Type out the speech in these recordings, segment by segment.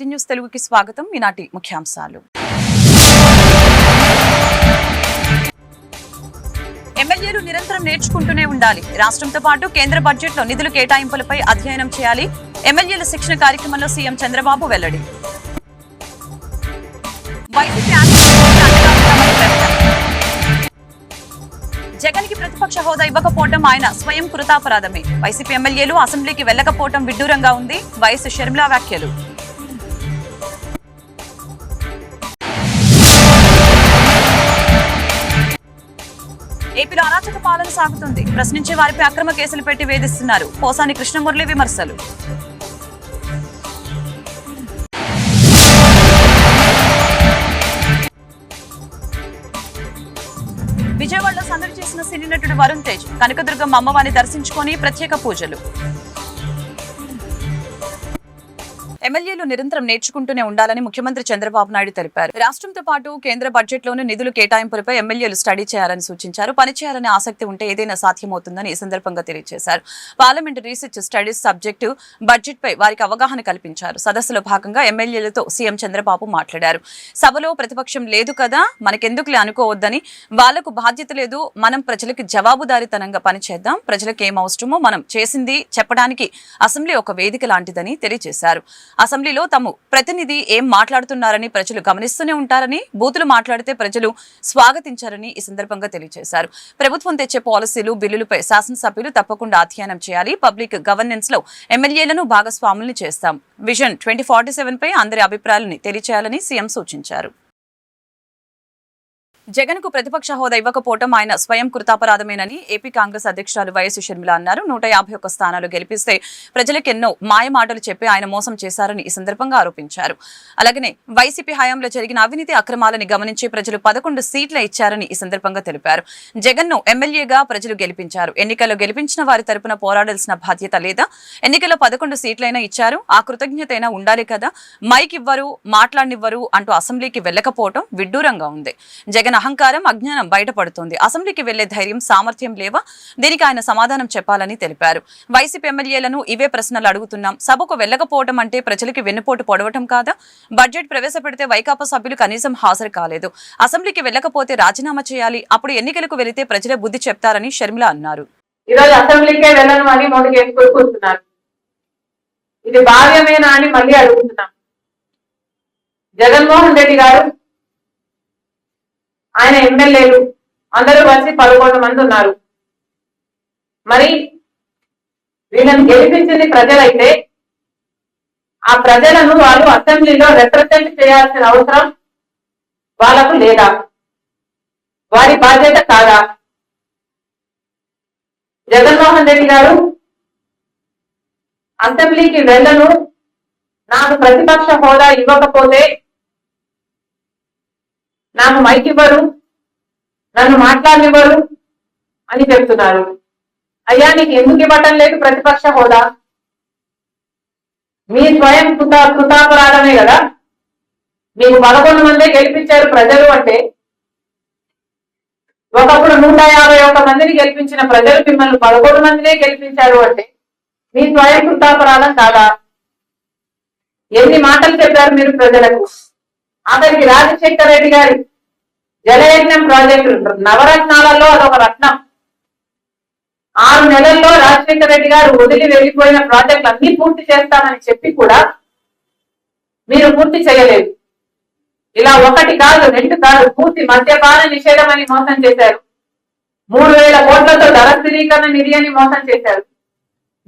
City news తెలుగుకి స్వాగతం. ఈనాటి ముఖ్యాంశాలు. ఎమ్మెల్యేలు నిరంతరం నేర్చుకుంటూనే ఉండాలి. రాష్ట్రంతో పాటు కేంద్ర బడ్జెట్లో నిధుల కేటాయింపులపై అధ్యయనం చేయాలి. ఎమ్మెల్యేల శిక్షణ కార్యక్రమంలో సీఎం చంద్రబాబు వెల్లడి. వైసీపీ జగన్కి ప్రతిపక్ష హోదా ఇవ్వకపోవడం ఆయన స్వయం కృతాపరాధమే. వైసీపీ ఎమ్మెల్యేలు అసెంబ్లీకి వెళ్ళకపోవడం విడ్డూరంగా ఉంది. వైఎస్ షర్మిలా వ్యాఖ్యలు. ఏపీలో అరాచక పాలన సాగుతుంది. ప్రశ్నించే వారిపై అక్రమ కేసులు పెట్టి వేధిస్తున్నారు. పోసాని కృష్ణమురళి విమర్శలు. విజయవాడలో సందడి చేసిన సినీ నటుడు వరుణ్ తేజ్ కనకదుర్గం అమ్మవారిని దర్శించుకొని ప్రత్యేక పూజలు. ఎమ్మెల్యేలు నిరంతరం నేర్చుకుంటూనే ఉండాలని ముఖ్యమంత్రి చంద్రబాబు నాయుడు తెలిపారు. రాష్ట్రంతో పాటు కేంద్ర బడ్జెట్లోని నిధులు కేటాయింపులపై ఎమ్మెల్యేలు స్టడీ చేయాలని సూచించారు. పనిచేయాలని ఆసక్తి ఉంటే ఏదైనా సాధ్యమవుతుందని ఈ సందర్భంగా తెలియజేశారు. Parliament research studies subject budget పై వారికి అవగాహన కల్పించారు. సదస్సులో భాగంగా ఎమ్మెల్యేలతో సీఎం చంద్రబాబు మాట్లాడారు. సభలో ప్రతిపక్షం లేదు కదా మనకెందుకులే అనుకోవద్దని వాళ్ళకు బాధ్యత లేదు మనం ప్రజలకి జవాబుదారీతనంగా పనిచేద్దాం ప్రజలకు ఏం అవసరమో మనం చేసింది చెప్పడానికి అసెంబ్లీ ఒక వేదిక లాంటిదని తెలియజేశారు. అసెంబ్లీలో తాము ప్రతినిధి ఏం మాట్లాడుతున్నారని ప్రజలు గమనిస్తూనే ఉంటారని బూతులు మాట్లాడితే ప్రజలు స్వాగతించారని ఈ సందర్భంగా తెలియజేశారు. ప్రభుత్వం తెచ్చే పాలసీలు బిల్లులపై శాసనసభ్యులు తప్పకుండా అధ్యయనం చేయాలి. పబ్లిక్ గవర్నెన్స్లో ఎమ్మెల్యేలను భాగస్వాముల్ని చేస్తాం. విజన్ ట్వంటీ ఫార్టీ సెవెన్ పై అందరి అభిప్రాయాలని తెలియచేయాలని సీఎం సూచించారు. జగన్కు ప్రతిపక్ష హోదా ఇవ్వకపోవడం ఆయన స్వయం కృతాపరాధమేనని ఏపీ కాంగ్రెస్ అధ్యక్షురాలు వైఎస్ షర్మిల అన్నారు. నూట యాభై ఒక్క స్థానాలు గెలిపిస్తే ప్రజలకు ఎన్నో మాయ మాటలు చెప్పి ఆయన మోసం చేశారని ఈ సందర్భంగా ఆరోపించారు. అలాగనే వైసీపీ హయాంలో జరిగిన అవినీతి అక్రమాలని గమనించి ప్రజలు పదకొండు సీట్ల ఇచ్చారని ఈ సందర్భంగా తెలిపారు. జగన్ను ఎమ్మెల్యేగా ప్రజలు గెలిపించారు. ఎన్నికల్లో గెలిపించిన వారి తరపున పోరాడాల్సిన బాధ్యత లేదా? ఎన్నికల్లో పదకొండు సీట్లైనా ఇచ్చారు. ఆ కృతజ్ఞత అయినా ఉండాలి కదా? మైక్ ఇవ్వరు మాట్లాడినివ్వరు అంటూ అసెంబ్లీకి వెళ్ళకపోవడం విడ్డూరంగా ఉంది. జగన్ అహంకారం అజ్ఞానం బయటపడుతుంది. అసెంబ్లీకి వెళ్ళే ధైర్యం సామర్థ్యం లేవా? దీనికి ఆయన సమాధానం చెప్పాలని తెలిపారు. వైసీపీ ఎమ్మెల్యేలను ఇవే ప్రశ్నలు అడుగుతున్నాం. సభకు వెళ్ళకపోవడం అంటే ప్రజలకి వెన్నుపోటు పొడవటం కాదా? బడ్జెట్ ప్రవేశపెడితే వైకాపా సభ్యులు కనీసం హాజరు కాలేదు. అసెంబ్లీకి వెళ్ళకపోతే రాజీనామా చేయాలి. అప్పుడు ఎన్నికలకు వెళితే ప్రజలే బుద్ధి చెప్తారని షర్మిల అన్నారు. ఈరోజు అసెంబ్లీకే వెళ్ళను అని మొదటి కూర్చున్నారు. ఇది భావ్యమేనా అని మళ్ళీ అడుగుతున్నాం. జగన్మోహన్ రెడ్డి గారు ఆయన ఎమ్మెల్యేలు అందరూ కలిసి పదకొండు మంది ఉన్నారు. మరి వీళ్ళని గెలిపించింది ప్రజలైతే ఆ ప్రజలను వాళ్ళు అసెంబ్లీలో రిప్రజెంట్ చేయాల్సిన అవసరం వాళ్ళకు లేదా? వారి బాధ్యత కాదా? జగన్మోహన్ రెడ్డి గారు అసెంబ్లీకి వెళ్ళను నాకు ప్రతిపక్ష హోదా ఇవ్వకపోతే నాకు మైక్ ఇవ్వరు నన్ను మాట్లాడనివ్వరు అని చెప్తున్నారు. అయ్యా నీకు ఎందుకు ఇవ్వటం లేదు ప్రతిపక్ష హోదా? మీ స్వయం కృత కృతాపరాధమే కదా? మీకు పదకొండు మందే గెలిపించారు ప్రజలు అంటే ఒకప్పుడు నూట యాభై ఒక్క మందిని గెలిపించిన ప్రజలు మిమ్మల్ని పదకొండు మందినే గెలిపించారు అంటే మీ స్వయం కృతాపరాధం కాదా? ఎన్ని మాటలు చెప్పారు మీరు ప్రజలకు? ఆఖరికి రాజశేఖర రెడ్డి గారి జలయజ్ఞం ప్రాజెక్టు నవరత్నాలలో అదొక రత్నం. ఆరు నెలల్లో రాజశేఖర రెడ్డి గారు వదిలి వెళ్ళిపోయిన ప్రాజెక్టులు అన్ని పూర్తి చేస్తామని చెప్పి కూడా మీరు పూర్తి చేయలేదు. ఇలా ఒకటి కాదు రెండు కాదు పూర్తి మద్యపాన నిషేధం అని మోసం చేశారు. మూడు వేల కోట్లతో ధర స్థిరీకరణ నిధి అని మోసం చేశారు.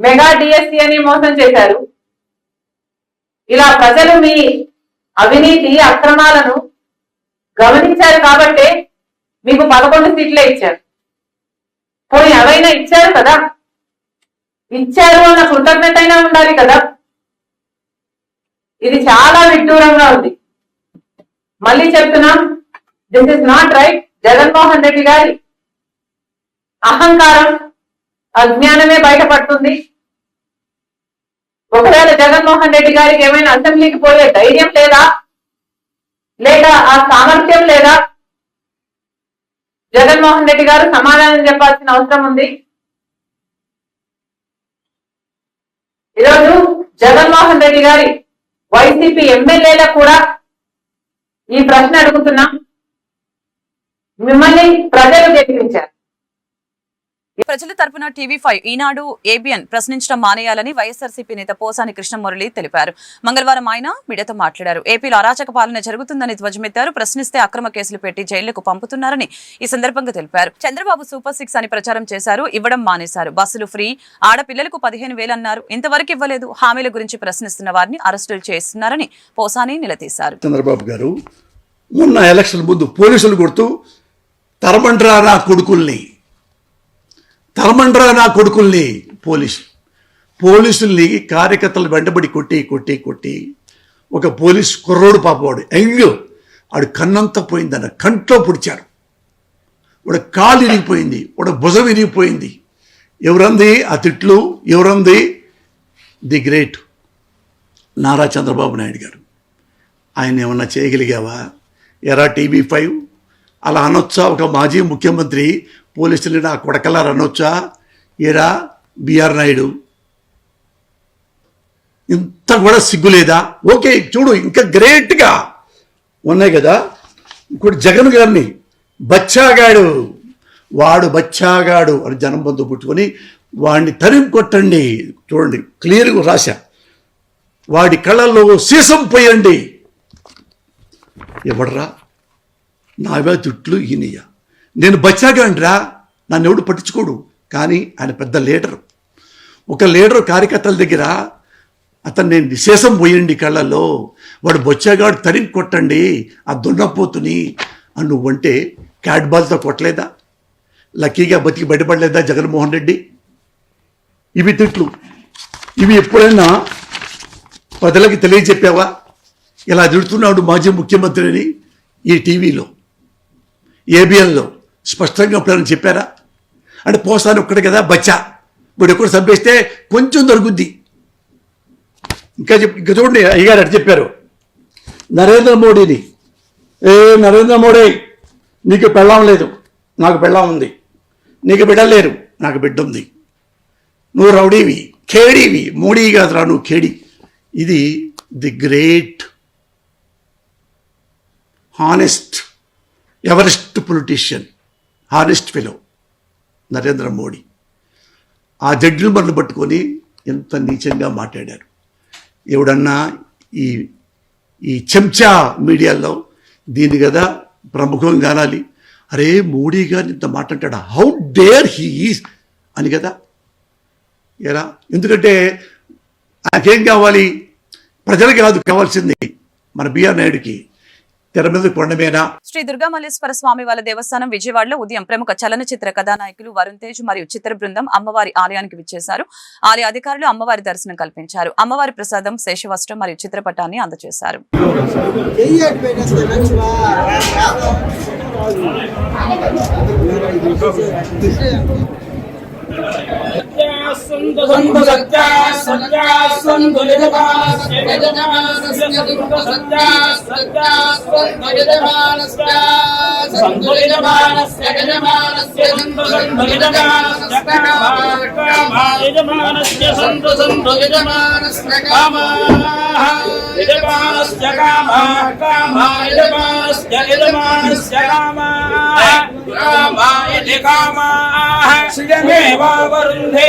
మెగా డిఎస్సి అని మోసం చేశారు. ఇలా ప్రజలు మీ అవినీతి అక్రమాలను గమనించారు కాబట్టే మీకు పదకొండు సీట్లే ఇచ్చారు. పోయి అవైనా ఇచ్చారు కదా? ఇచ్చారు అన్న కృతజ్ఞత అయినా ఉండాలి కదా? ఇది చాలా విడ్డూరంగా ఉంది. మళ్ళీ చెప్తున్నాం this is not right Jaganmohan Reddy గారి అహంకారం అజ్ఞానమే బయటపడుతుంది. ఒకవేళ జగన్మోహన్ రెడ్డి గారికి ఏమైనా అసెంబ్లీకి పోయే ధైర్యం లేదా? లేక ఆ సామర్థ్యం లేదా? జగన్మోహన్ రెడ్డి గారు సమాధానం చెప్పాల్సిన అవసరం ఉంది. ఈరోజు జగన్మోహన్ రెడ్డి గారి వైసీపీ ఎమ్మెల్యేలకు కూడా ఈ ప్రశ్న అడుగుతున్నా. మిమ్మల్ని ప్రజలు గెలిపించారు. ప్రజల తరపున టీవీ ఫైవ్ ఈనాడు ఏబిఎన్ ప్రశ్నించడం మానేయాలని వైఎస్ఆర్సీపీ నేత పోసాని కృష్ణమురళి తెలిపారు. మంగళవారం ఆయన మీడియాతో మాట్లాడారు. ఏపీలో అరాచక పాలన జరుగుతుందని ధ్వజమెత్తారు. ప్రశ్నిస్తే అక్రమ కేసులు పెట్టి జైళ్ళకు పంపుతున్నారని ఈ సందర్భంగా తెలిపారు. చంద్రబాబు సూపర్ సిక్స్ అని ప్రచారం చేశారు. ఇవ్వడం మానేశారు. బస్సులు ఫ్రీ. ఆడపిల్లలకు పదిహేను వేలు అన్నారు. ఇంతవరకు ఇవ్వలేదు. హామీల గురించి ప్రశ్నిస్తున్న వారిని అరెస్టులు చేస్తున్నారని పోసాని నిలదీశారు. చంద్రబాబు గారు మొన్న ఎలక్షన్ ముందు పోలీసులు కొడుతూ తరమండ్రా నా కొడుకుల్ని తరమండ్రా నా కొడుకుల్ని పోలీసు. పోలీసుల్ని కార్యకర్తలు వెంటబడి కొట్టి కొట్టి కొట్టి ఒక పోలీస్ కుర్రోడు పాపవాడు ఎంగు ఆడు కన్నంతా పోయిందన్న కంట్లో పుడిచారు వాడు కాలు ఇరిగిపోయింది వాడు భుజం ఇరిగిపోయింది. ఎవరంది? ఆ తిట్లు ఎవరంది? ది గ్రేట్ నారా చంద్రబాబు నాయుడు గారు. ఆయన ఏమన్నా చేయగలిగావా? ఎరా టీవీ ఫైవ్? అలా అనొచ్చా? ఒక మాజీ ముఖ్యమంత్రి పోలీసులు నా కొడకలారు రనొచ్చా ఏరా బిఆర్ నాయుడు? ఇంత కూడా సిగ్గులేదా ఓకే చూడు ఇంకా గ్రేట్గా ఉన్నాయి కదా? ఇప్పుడు జగన్ గారిని బచ్చాగాడు వాడు బచ్చాగాడు అని జనం బంధు పుట్టుకొని వాడిని తరిమి కొట్టండి. చూడండి క్లియర్గా రాశా. వాడి కళ్ళల్లో సీసం పోయండి. ఎవడరా? నావే తుట్లు ఈయనయ్య నేను బచ్చాగాండ్రా నన్ను ఎవడు పట్టించుకోడు. కానీ ఆయన పెద్ద లీడరు. ఒక లీడర్ కార్యకర్తల దగ్గర అతను నేను విశేషం పోయండి కళ్ళల్లో. వాడు బొచ్చాగాడు తరిగి కొట్టండి ఆ దున్నపోతుని అని నువ్వంటే క్యాట్ బాల్తో కొట్టలేదా? లక్కీగా బతికి బయటపడలేదా జగన్మోహన్ రెడ్డి? ఇవి తిట్లు. ఇవి ఎప్పుడైనా ప్రజలకి తెలియజెప్పావా? ఇలా తిడుతున్నాడు మాజీ ముఖ్యమంత్రిని ఈ టీవీలో ఏబిఎన్లో. స్పష్టంగా ఎప్పుడైనా చెప్పారా? అంటే పోస్తాను ఒక్కడే కదా బచ్చా. వీడు ఎక్కడ చంపేస్తే కొంచెం దొరుకుద్ది. ఇంకా చెప్ ఇంకా చూడండి అయ్యగారు అటు చెప్పారు? నరేంద్ర మోడీని. ఏ నరేంద్ర మోడీ నీకు పెళ్ళం లేదు. నాకు పెళ్ళం ఉంది. నీకు బిడ్డలేరు నాకు బిడ్డ ఉంది. నువ్వు రౌడీవి ఖేడీవి. మోడీ కాదురా నువ్వు ఖేడి. ఇది the great honest Everest politician. Honest fellow Narendra Modi. ఆ జడ్జిల్మన్ను పట్టుకొని ఎంత నీచంగా మాట్లాడారు. ఎవడన్నా ఈ ఈ చెంచా మీడియాలో దీన్ని కదా ప్రముఖం కానాలి అరే మోడీ గారిని ఇంత మాట్లాడాడు హౌ డేర్ హీఈస్ అని కదా. ఎలా? ఎందుకంటే ఆయనకేం కావాలి? ప్రజలకి కాదు కావాల్సింది మన బిఆర్ నాయుడుకి. తెర మీద శ్రీ దుర్గామల్లేశ్వర స్వామి వాళ్ళ దేవస్థానం విజయవాడలో ఉదయం ప్రముఖ చలనచిత్ర కథానాయకులు వరుణ్ తేజ్ మరియు చిత్ర బృందం అమ్మవారి ఆలయానికి విచ్చేశారు. ఆలయ అధికారులు అమ్మవారి దర్శనం కల్పించారు. అమ్మవారి ప్రసాదం శేషవస్త్రం మరియు చిత్రపటాన్ని అందజేశారు. संधु संधु सत्या सत्या संधु यजमान यजमान सत्या सत्या संधु यजमान संधु यजमान यजमान संधु संधु यजमान कामा यजमान संधु संधु यजमान कामा यजमान कामा श्रियमेवावरुन्धे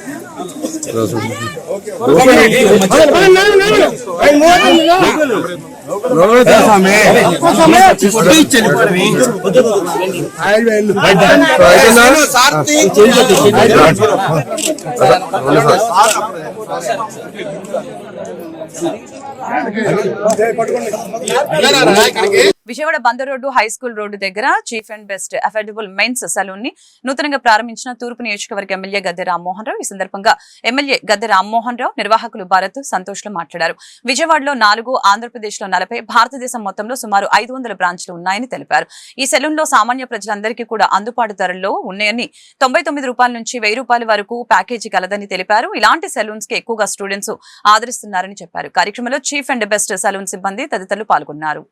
పట్టుకోండి Vijayawada Bandar road high school road దగ్గర cheap and best affordable men's సలూన్ని నూతనంగా ప్రారంభించిన తూర్పు నియోజకవర్గ ఎమ్మెల్యే గద్దె రామ్మోహన్ రావు. ఈ సందర్భంగా ఎమ్మెల్యే గద్దె రామ్మోహన్ రావు నిర్వాహకులు భారత్ సంతోష్లో మాట్లాడారు. విజయవాడలో నాలుగు ఆంధ్రప్రదేశ్లో నలభై భారతదేశం మొత్తంలో సుమారు ఐదు వందల బ్రాంచ్లు ఉన్నాయని తెలిపారు. ఈ సెలూన్లో సామాన్య ప్రజలందరికీ కూడా అందుబాటు ధరల్లో ఉన్నాయని తొంభై తొమ్మిది రూపాయల నుంచి వెయ్యి రూపాయల వరకు ప్యాకేజీ కలదని తెలిపారు. ఇలాంటి సెలూన్స్కి ఎక్కువగా స్టూడెంట్స్ ఆదరిస్తున్నారని చెప్పారు. కార్యక్రమంలో చీఫ్ అండ్ బెస్ట్ సెలూన్ సిబ్బంది తదితరులు పాల్గొన్నారు.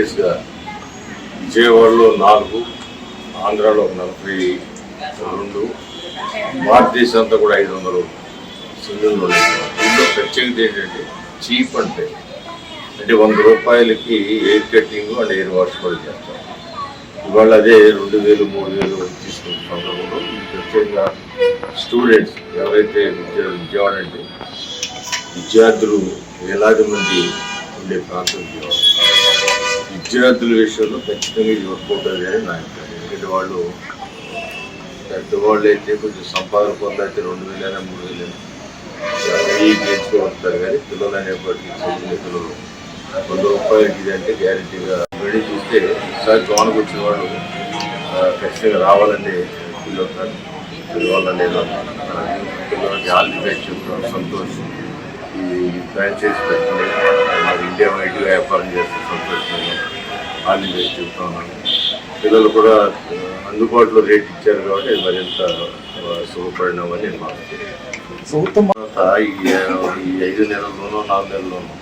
ఫ్రాంచైజ్గా విజయవాడలో నాలుగు ఆంధ్రాలో ఒక నలభై రెండు భారతదేశం అంతా కూడా ఐదు వందలు సింగిల్ దీంట్లో ప్రత్యేకత ఏంటంటే చీప్ అంటే అంటే వంద రూపాయలకి hair cutting and hair wash కూడా చేస్తాం ఇవాళ అదే రెండు వేలు మూడు వేలు తీసుకున్న సందర్భంలో ప్రత్యేకంగా స్టూడెంట్స్ ఎవరైతే విద్య అంటే విద్యార్థులు వేలాది మంది ఉండే ప్రాంతం విజయవాడ. విద్యార్థుల విషయంలో ఖచ్చితంగా ఇది వర్కౌట్ నా ఎందుకంటే వాళ్ళు పెద్దవాళ్ళు అయితే కొంచెం సంపాదన పొందైతే రెండు వేలైనా మూడు వేలైనా. వెయ్యి ఉంటారు కానీ పిల్లలు అనేప్పటికీ చదివిన పిల్లలు. వంద రూపాయలకి ఇది అంటే గ్యారెంటీగా వెళ్ళి చూస్తే ఒకసారి గవర్నకు వచ్చిన వాళ్ళు ఖచ్చితంగా రావాలని ఫీల్ అవుతారు పిల్లవాళ్ళ నేను పిల్లలకి ఆల్ ది సంతోషం. ఈ ఫ్రాంచైజ్ పెట్టుకుని మరి ఇండియా వైడ్గా వ్యాపారం చేస్తే సంతోషం బెస్ట్ చెప్తా ఉన్నాను. పిల్లలు కూడా ఆ, అందుబాటులో రేట్ ఇచ్చారు కాబట్టి అది మరింత ఆ, సుఖపడినామని నేను తర్వాత ఈ ఐదు నెలల్లోనూ నాలుగు నెలల్లోనూ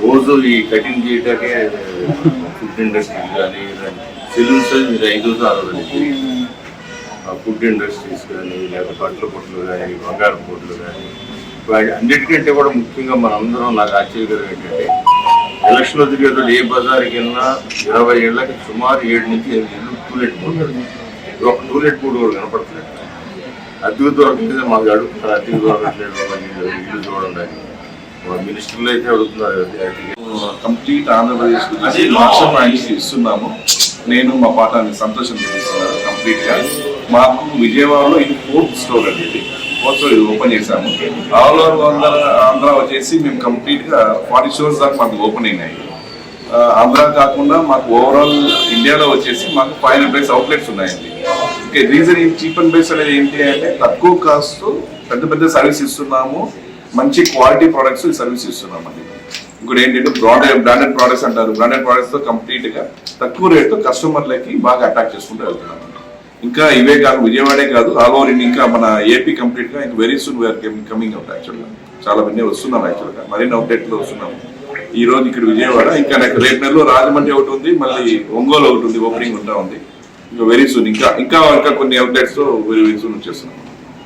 రోజు ఈ కటింగ్ చేయటాకే ఫుడ్ ఇండస్ట్రీ కానీ సెలూన్స్ మీరు ఐదు ఆరు ఫుడ్ ఇండస్ట్రీస్ కానీ లేదా బట్టల కొట్లు కానీ బంగారం కొట్లు కానీ అన్నిటికంటే కూడా ముఖ్యంగా మనందరం నాకు ఆశ్చర్యకరం ఏంటంటే ఎలక్షన్లో తిరిగేటప్పుడు ఏ బజార్కి వెళ్ళినా ఇరవై ఏళ్ళకి సుమారు ఏడు నుంచి ఎనిమిది ఇల్లు టూలెట్ పోతాడు ఒక టూలెట్ కూడా కూడా కనపడట్లేదు. అద్దెకు దొరకలేదు మాకు అడుగుతున్నారు అద్దెకు దొరకట్లేదు ఇల్లు చూడండి. మా మినిస్టర్లు అయితే అడుగుతున్నారు కంప్లీట్ ఆంధ్రప్రదేశ్ ఇస్తున్నాము. నేను మా పాఠాన్ని సంతోషం చూపిస్తున్నాను కంప్లీట్గా మాకు విజయవాడలో ఇది ఫోర్త్ స్టోర్ అండి ఇది. కోర్సులు ఇది ఓపెన్ చేశాము. ఆల్ ఓవర్ ఆంధ్ర ఆంధ్ర వచ్చేసి మేము కంప్లీట్గా ఫార్టీ స్టోర్స్ దాకా మాకు ఓపెన్ అయినాయి. ఆంధ్ర కాకుండా మాకు ఓవరాల్ ఇండియాలో వచ్చేసి మాకు ఫైవ్ హండ్రెడ్ అవుట్లెట్స్ ఉన్నాయండి. ఓకే రీజన్ ఏంటి చీప్ అండ్ బేస్ అనేది ఏంటి అంటే తక్కువ కాస్ట్ పెద్ద పెద్ద సర్వీస్ ఇస్తున్నాము. మంచి క్వాలిటీ ప్రొడక్ట్స్ సర్వీస్ ఇస్తున్నామండి. ఇంకోటి ఏంటంటే బ్రాండెడ్ బ్రాండెడ్ ప్రోడక్ట్స్ అంటారు. బ్రాండెడ్ ప్రోడక్ట్స్తో కంప్లీట్గా తక్కువ రేట్తో కస్టమర్లకి బాగా అట్రాక్ట్ చేసుకుంటూ వెళ్తున్నాము. ఇంకా ఇవే కాదు విజయవాడే కాదు ఆల్ ఓవర్ ఇండియా ఇంకా మన ఏపీ కంప్లీట్గా ఇంకా very soon we're coming out యాక్చువల్గా చాలా మంది వస్తున్నాం యాక్చువల్గా మరిన్ని అవుట్లెట్లో వస్తున్నాము. ఈ రోజు ఇక్కడ విజయవాడ ఇంకా నాకు రేపు నెలలో రాజమండ్రి ఒకటి ఉంది మళ్ళీ ఒంగోలు ఒకటి ఉంది ఓపెనింగ్ ఉంటా ఉంది. ఇంకా వెరీ సూన్ ఇంకా ఇంకా ఇంకా కొన్ని అవుట్లెట్స్ వెరీ వెరీ సూన్ వచ్చేస్తున్నాం.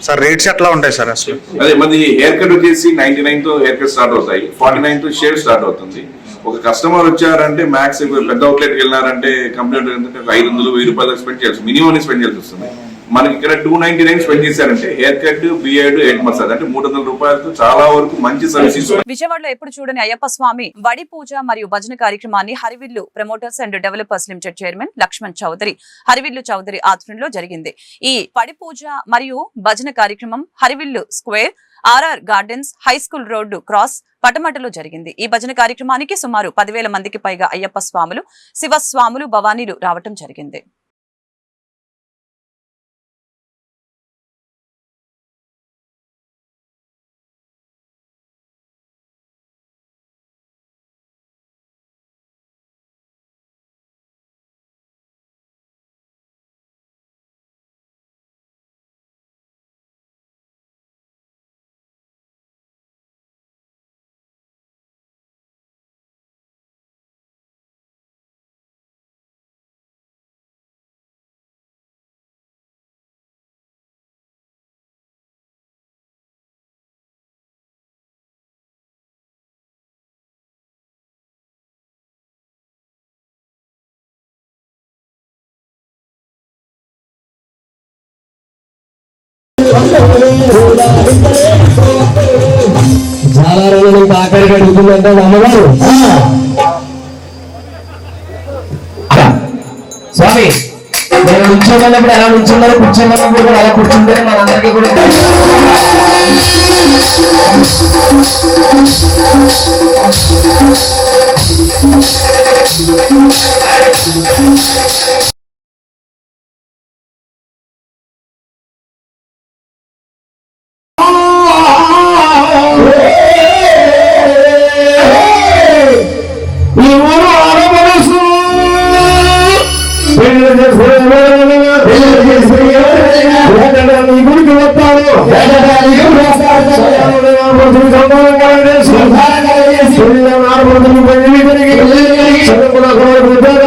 సార్ రేట్స్ ఎట్లా ఉంటాయి సార్ అసలు? అదే మరి హెయిర్ కట్ వచ్చేసి నైన్టీ నైన్తో హెయిర్ కట్ స్టార్ట్ అవుతాయి ఫార్టీ నైన్తో షేవ్ స్టార్ట్ అవుతుంది. ఒక కస్టమర్ వచ్చారంటే మ్యాక్స్ పెద్ద అవుట్లెట్కి వెళ్ళారంటే కంప్లీట్ ఏంటంటే ఒక ఐదు వందలు వెయ్యి రూపాయలు స్పెండ్ చేయాల్సి మినిమం స్పెండ్ చేయాల్సి వస్తుంది. మనకి ఇక్కడ టూ నైన్టీ నైన్ స్పెండ్ చేశారంటే hair cut beard head massage అంటే మూడు వందల రూపాయలతో చాలా వరకు మంచి సర్వీసెస్ విజయవాడలో ఎప్పుడు చూడని అయ్యప్ప స్వామి వడి పూజ మరియు భజన కార్యక్రమాన్ని Harivillu promoters and developers limited chairman Lakshman Chowdary Harivillu Chowdary ఆధ్వర్యంలో జరిగింది. ఈ పడి పూజ మరియు భజన కార్యక్రమం Harivillu square RR gardens high school road cross పటమటలో జరిగింది. ఈ భజన కార్యక్రమానికి సుమారు పదివేల మందికి పైగా అయ్యప్ప స్వాములు శివస్వాములు భవానీలు రావటం జరిగింది. చాలా రోజులు ఇంకా ఆఖరికి అడుగుతుందంటే అమ్మగారు స్వామి నేను నుంచోమన్నప్పుడు ఎలా నుంచున్నారు? కూర్చోమన్నప్పుడు కూడా ఎలా కూర్చుంటే మనందరికీ కూడా పెళ్ళి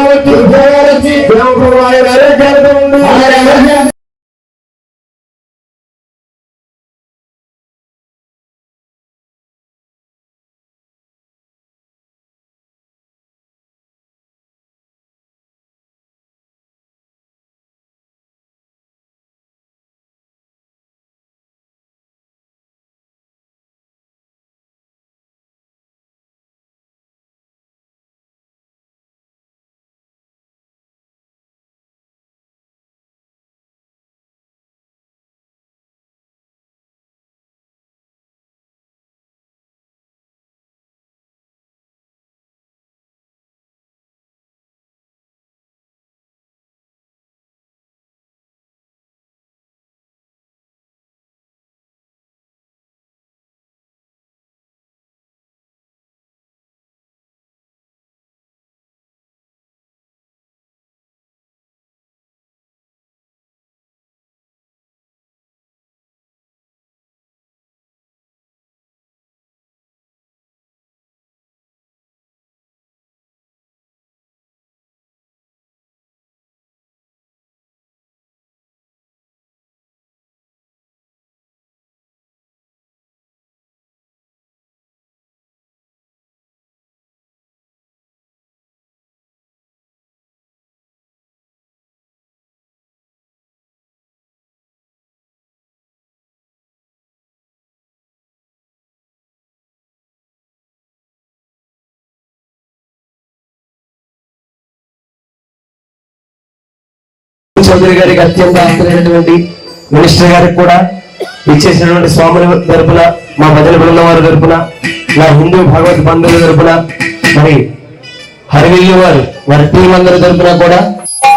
చౌదరి గారికి అత్యంత ఆస్తులైనటువంటి మినిస్టర్ గారికి కూడా ఇచ్చేసినటువంటి స్వాముల తరపున మా భజన బృందం వారి తరపున నా హిందూ భగవత్ బంధువుల తరపున మరి హరివిల్లు వారు వారి టీం అందరి తరపున కూడా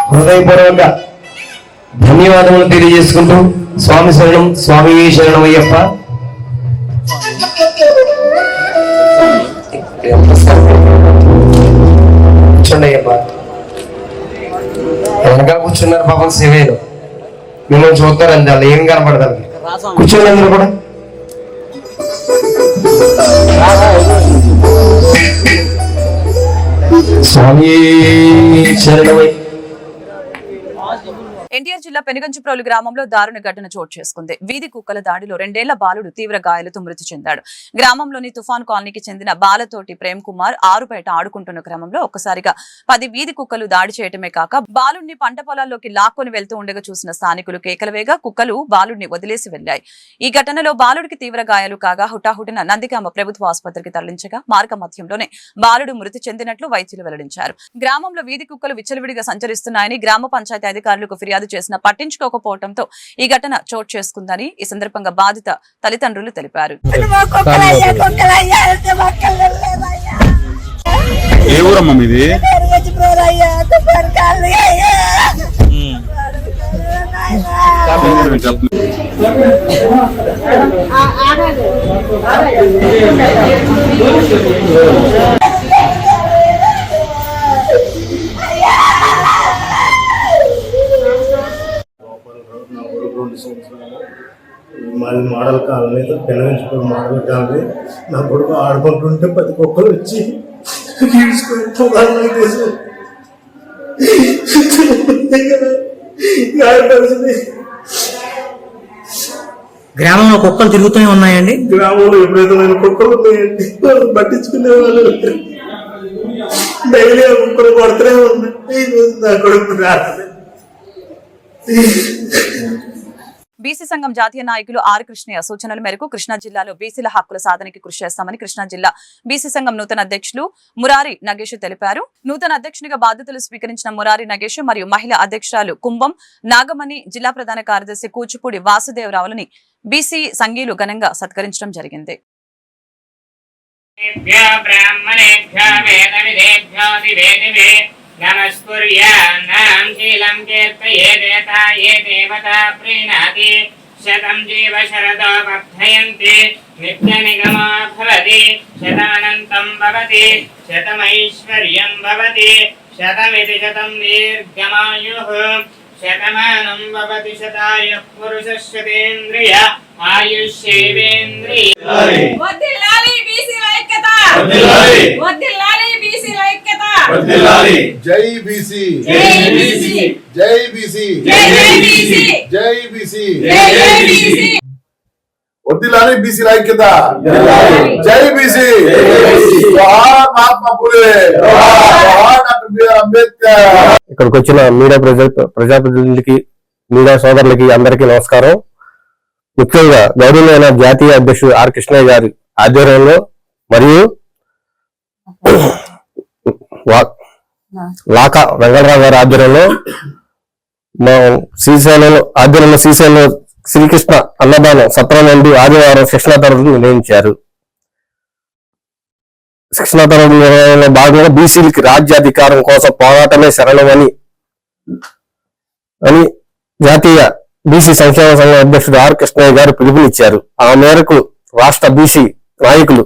హృదయపూర్వక ధన్యవాదములు తెలియజేసుకుంటూ స్వామి శరణం స్వామి శరణం అయ్యప్ప కూర్చోండి అయ్యప్ప వెనక కూర్చున్నారు పాపం శివేలు మిమ్మల్ని చూస్తారు అంతే వాళ్ళు ఏం కనపడతారు? కూర్చోండి అందరూ కూడా. స్వామి శరణమై ఎన్టీఆర్ జిల్లా పెనుగంచిప్రోలు గ్రామంలో దారుణ ఘటన చోటు చేసుకుంది. వీధి కుక్కల దాడిలో రెండేళ్ళ బాలుడు తీవ్ర గాయాలతో మృతి చెందాడు. గ్రామంలోని తుఫాన్ కాలనీకి చెందిన బాలతోటి ప్రేమ్ కుమార్ ఆరు బయట ఆడుకుంటున్న క్రమంలో ఒక్కసారిగా పది వీధి కుక్కలు దాడి చేయటమే కాక బాలుడిని పంట పొలాల్లోకి లాక్కొని వెళ్తూ ఉండగా చూసిన స్థానికులు కేకలవేగా కుక్కలు బాలుడిని వదిలేసి వెళ్ళాయి ఈ ఘటనలో బాలుడికి తీవ్ర గాయాలు కాగా హుటాహుటిన నందిగామ ప్రభుత్వ ఆసుపత్రికి తరలించగా మార్గ మధ్యంలోనే బాలుడు మృతి చెందినట్లు వైద్యులు వెల్లడించారు. గ్రామంలో వీధి కుక్కలు విచ్చలవిడిగా సంచరిస్తున్నాయని గ్రామ పంచాయతీ అధికారులకు ఫిర్యాదు చేసినా పట్టించుకోకపోవడంతో ఈ ఘటన చోటు చేసుకుందని ఈ సందర్భంగా బాధిత తల్లిదండ్రులు తెలిపారు. ఏ ఊరమ్మా మీది? పెరుగచ్చి మాది మోడల్ కాలనీ పెనవించుకుని మోడల్ కాలనీ. నా కొడుకు ఆడుకుంటుంటే పది కుక్కలు వచ్చి గ్రామంలో కుక్కలు తిరుగుతూనే ఉన్నాయండి? గ్రామంలో విపరీతమైన కుక్కలు ఉన్నాయండి వాళ్ళు పట్టించుకునే వాళ్ళు డైలీ కుక్కలు కొడుతూనే ఉన్నాయి. నా కొడుకు బీసీ సంఘం జాతీయ నాయకులు ఆర్ కృష్ణయ్య సూచనల మేరకు కృష్ణా జిల్లాలో బీసీల హక్కుల సాధనకి కృషి చేస్తామని కృష్ణా జిల్లా బీసీ సంఘం నూతన అధ్యక్షులు మురారి నగేష్ తెలిపారు. నూతన అధ్యక్షునిగా బాధ్యతలు స్వీకరించిన మురారి నగేష్ మరియు మహిళా అధ్యక్షురాలు కుంభం నాగమణి జిల్లా ప్రధాన కార్యదర్శి కూచిపూడి వాసుదేవరావులని బీసీ సంఘీయులు ఘనంగా సత్కరించడం జరిగింది. బ్రాహ్మణేభ్య వేద కీర్తయేదేత ఏ దేవత ప్రీణాతి శతం జీవ శరదో వర్ధయంతి నిత్య నిగమో భవతి శతానంతం భవతి శతమైశ్వర్యం భవతి శతమితి శతం దీర్ఘమాయుః శతమానం భవతి శతాయుః పురుషశ్చతేంద్రియ ఆయుష్యేవేంద్రియ. వద్దిల్లాలి బీసీల ఐక్యత వద్దిల్లాలి బీసీల ఐక్యత జై బీసీ జై బీసీ జై బీసీ జై జై బీసీ జై బీసీ జై జై బీసీ వద్దిలాలి బీసీ ఐక్యత జై బీసీ జోహార్ మహాత్మా పూలే జోహార్ డాక్టర్ బిఆర్ అంబేద్కర్ ఇక్కడికి వచ్చిన మీడియా ప్రజా ప్రజాప్రతినిధులకి మీడియా సోదరులకి అందరికీ నమస్కారం. ముఖ్యంగా గౌరవమైన జాతీయ అధ్యక్షుడు ఆర్ కృష్ణయ్య గారి ఆధ్వర్యంలో మరియు వా- లాకా వెంకటరావు గారి ఆధ్వర్యంలో మా శ్రీశైలంలో ఆధ్వర్యంలో శ్రీశైలంలో శ్రీకృష్ణ అన్నదానం సత్రం నుండి ఆదివారం శిక్షణ తరగతులు నిర్వహించారు. శిక్షణ తరగతుల నిర్వహణలో భాగంగా బీసీలకి రాజ్యాధికారం కోసం పోరాటమే శరణమని అని జాతీయ బీసీ సంక్షేమ సంఘం అధ్యక్షుడు ఆర్ కృష్ణయ్య గారు పిలుపునిచ్చారు. ఆ మేరకు రాష్ట్ర బీసీ నాయకులు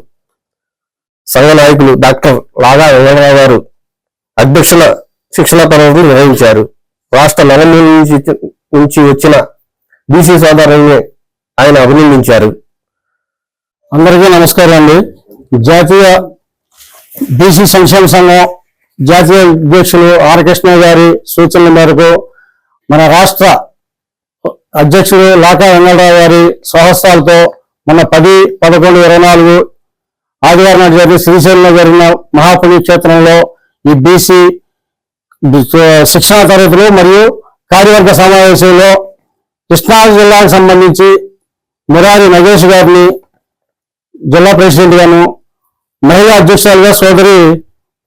సంఘ నాయకులు డాక్టర్ లాగా వెంకటరావు గారు అధ్యక్షుల శిక్షణ తరగతులు నిర్వహించారు. రాష్ట్ర నలుమూల నుంచి నుంచి వచ్చిన బీసీ సోదరుల్ని ఆయన అభినందించారు. అందరికీ నమస్కారం అండి. జాతీయ బీసీ సంక్షేమ సంఘం జాతీయ అధ్యక్షులు ఆర్ కృష్ణ గారి సూచనల మేరకు మన రాష్ట్ర అధ్యక్షుడు లాకా వెంకటరావు గారి స్వహస్తాలతో మన పది పదకొండు ఇరవై నాలుగు ఆదివారం నాడు జరిగిన శ్రీశైలంలో జరిగిన మహాపుణ్యక్షేత్రంలో ఈ బీసీ శిక్షణ తరగతులు మరియు కార్యవర్గ సమావేశంలో కృష్ణా జిల్లాకు సంబంధించి మురారి నగేష్ గారిని జిల్లా ప్రెసిడెంట్ గాను మహిళా అధ్యక్షులుగా సోదరి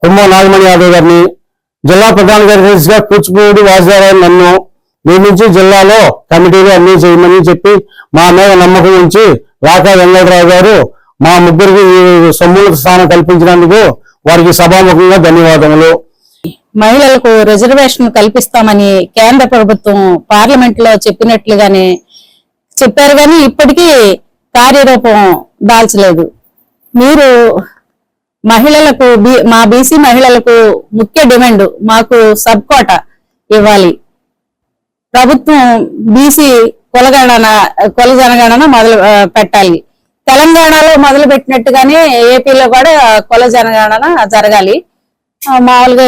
కుమ్మ నాగమణి యాదవ్ గారిని జిల్లా ప్రధాన కార్యదర్శిగా కూచిపూడి వాసుదేవరావు నన్ను నియమించి జిల్లాలో కమిటీలు అన్ని చేయమని చెప్పి మా మీద నమ్మకం ఉంచి రాకా వెంకటరావు గారు మా ముగ్గురికి ఈ స్థానం కల్పించినందుకు వారికి సభాముఖంగా ధన్యవాదములు. మహిళలకు రిజర్వేషన్ కల్పిస్తామని కేంద్ర ప్రభుత్వం పార్లమెంట్లో చెప్పినట్లుగానే చెప్పారు కానీ ఇప్పటికీ కార్యరూపం దాల్చలేదు. మీరు మహిళలకు మా బీసీ మహిళలకు ముఖ్య డిమాండ్ మాకు సబ్ కోట ఇవ్వాలి. ప్రభుత్వం బీసీ కులగణన కుల జనగణన మొదలు పెట్టాలి. తెలంగాణలో మొదలు పెట్టినట్టుగానే ఏపీలో కూడా కుల జనగణన జరగాలి. మామూలుగా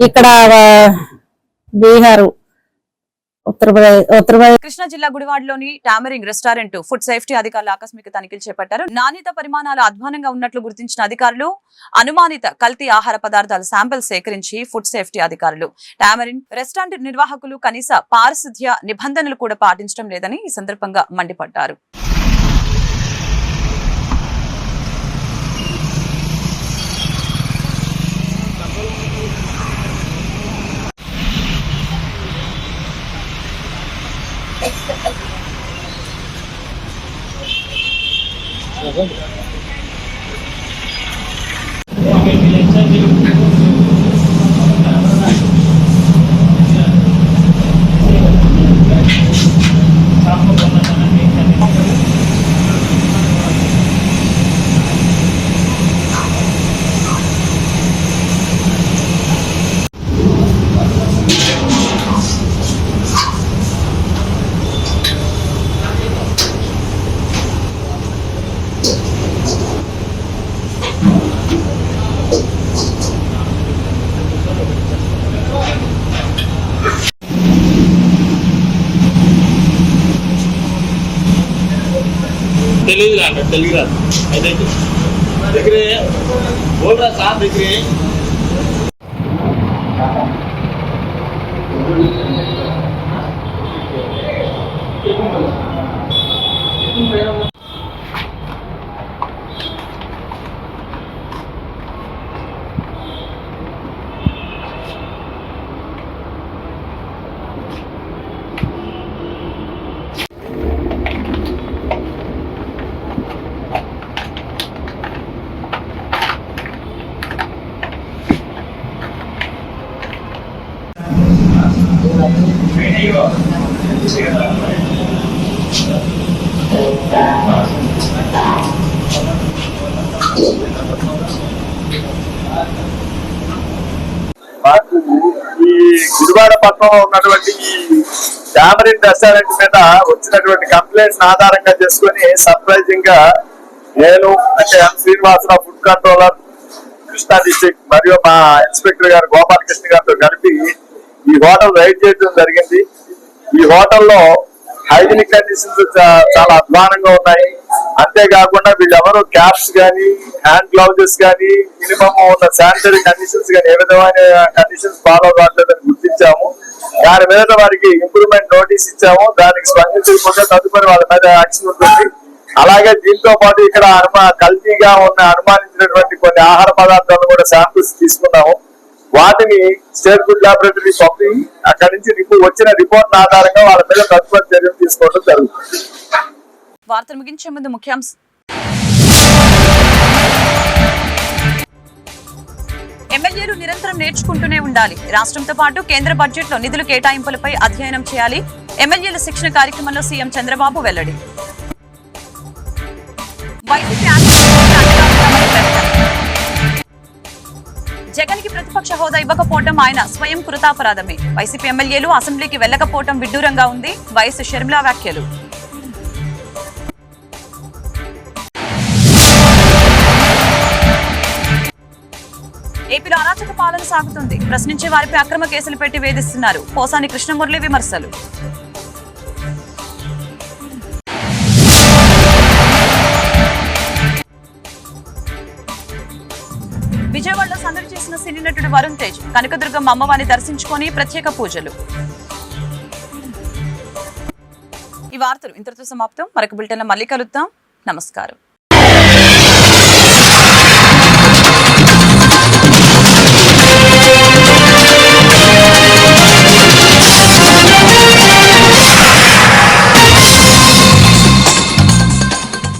ఇక్కడ బీహారు ఉత్తరప్రదేశ్ కృష్ణా జిల్లా గుడివాడలోని టామరింగ్ రెస్టారెంట్ ఫుడ్ సేఫ్టీ అధికారులు ఆకస్మిక తనిఖీలు చేపట్టారు. నాణ్యత పరిమాణాలు అధ్వానంగా ఉన్నట్లు గుర్తించిన అధికారులు అనుమానిత కల్తీ ఆహార పదార్థాల శాంపిల్ సేకరించి ఫుడ్ సేఫ్టీ అధికారులు. టామరిన్ రెస్టారెంట్ నిర్వాహకులు కనీస పారిశుధ్య నిబంధనలు కూడా పాటించడం లేదని ఈ సందర్భంగా మండిపడ్డారు. తెలియదు రాండి తెలుగు రాదు అయితే దగ్గరే బోల్రా సార్ దగ్గరే మాకు ఈ పక్కన ఉన్నటువంటి ఈ డామరిన్ రెస్టారెంట్ మీద వచ్చినటువంటి కంప్లైంట్స్ ఆధారంగా చేసుకుని సర్ప్రైజింగ్గా నేను అంటే M Srinivasarao food controller Krishna district మరియు మా ఇన్స్పెక్టర్ గారు గోపాలకృష్ణ గారితో కలిపి ఈ హోటల్ రైడ్ చేయడం జరిగింది. ఈ హోటల్లో హైజీనిక్ కండిషన్స్ చాలా అధ్వానంగా ఉన్నాయి. అంతేకాకుండా వీళ్ళెవరూ క్యాప్స్ కానీ హ్యాండ్ గ్లౌజెస్ కానీ మినిమం ఉన్న శానిటరీ కండిషన్స్ కానీ ఏ విధమైన కండిషన్స్ ఫాలో కావట్లేదని గుర్తించాము. దాని మీద వారికి ఇంప్రూవ్మెంట్ నోటీస్ ఇచ్చాము. దానికి స్పందించకుండా తదుపరి వాళ్ళ మీద యాక్షన్ ఉంటుంది. అలాగే దీంతో పాటు ఇక్కడ అనుమా కల్తీగా ఉన్న అనుమానించినటువంటి కొన్ని ఆహార పదార్థాలను కూడా శాంపుల్స్ తీసుకున్నాము. వాటిని స్టేట్ ఫుడ్ లాబొరేటరీ పంపి అక్కడి నుంచి వచ్చిన రిపోర్ట్ ఆధారంగా వాళ్ళ మీద తదుపరి చర్యలు తీసుకోవడం జరుగుతుంది. వార్తలు ముగించే ముందు ముఖ్యాంశం ఎమ్మెల్యేలు నిరంతరం నేర్చుకుంటూనే ఉండాలి. రాష్ట్రంతో పాటు కేంద్ర బడ్జెట్లో నిధులు కేటాయింపులపై అధ్యయనం చేయాలి. ఎమ్మెల్యేల శిక్షణ కార్యక్రమంలో సీఎం చంద్రబాబు వెల్లడి. వైసీపీ జగన్కి ప్రతిపక్ష హోదా ఇవ్వకపోవడం ఆయన స్వయం కృతాపరాధమే. వైసీపీ ఎమ్మెల్యేలు అసెంబ్లీకి వెళ్ళకపోవడం విడ్డూరంగా ఉంది. వైఎస్ షర్మిలా వ్యాఖ్యలు. సాగుతుంది ప్రశ్నించే వారిపై అక్రమ కేసులు పెట్టి వేధిస్తున్నారు. పోసాని కృష్ణమురళి విమర్శలు. విజయవాడలో సందడి చేసిన సినీ నటుడు వరుణ్ తేజ్ కనకదుర్గమ్మ అమ్మవారిని దర్శించుకొని ప్రత్యేక పూజలు. ఈ వార్తలు ఇంతటితో సమాప్తం. మరొక బులెటిన్ మళ్ళీ కలుద్దాం. నమస్కారం.